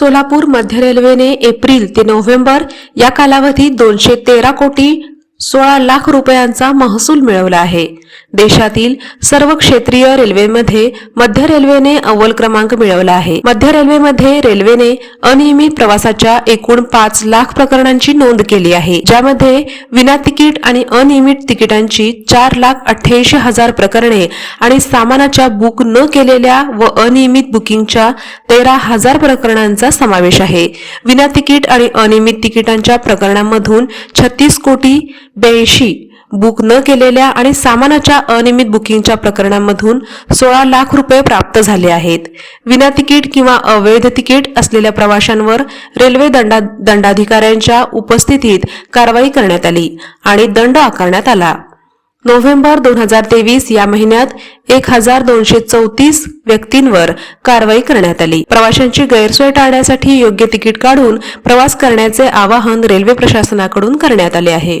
सोलापूर मध्य रेल्वेने एप्रिल ते नोव्हेंबर या कालावधीत दोनशे तेरा कोटी सोळा लाख रुपयांचा महसूल मिळवला आहे. देशातील सर्व क्षेत्रीय रेल्वेमध्ये मध्य रेल्वेने अव्वल क्रमांक मिळवला आहे. मध्य रेल्वेमध्ये रेल्वेने अनियमित प्रवासाच्या एकूण पाच लाख प्रकरणांची नोंद केली आहे ज्यामध्ये विना तिकीट आणि अनियमित तिकिटांची चार लाख अठ्ठ्याऐंशी हजार प्रकरणे आणि सामानाच्या बुक न केलेल्या व अनियमित बुकिंगच्या तेरा हजार प्रकरणांचा समावेश आहे. विना तिकीट आणि अनियमित तिकिटांच्या प्रकरणांमधून छत्तीस कोटी ब्याऐंशी. बुक न केलेल्या आणि सामानाच्या अनियमित बुकिंगच्या प्रकरणांमधून सोळा लाख रुपये प्राप्त झाले आहेत. विना तिकीट किंवा अवैध तिकीट असलेल्या प्रवाशांवर रेल्वे दंडा दंडाधिकाऱ्यांच्या उपस्थितीत कारवाई करण्यात आली आणि दंड आकारण्यात आला. नोव्हेंबर दोन हजार तेवीस या महिन्यात एक हजार दोनशे चौतीस व्यक्तींवर कारवाई करण्यात आली. प्रवाशांची गैरसोय टाळण्यासाठी योग्य तिकीट काढून प्रवास करण्याचे आवाहन रेल्वे प्रशासनाकडून करण्यात आले आहे.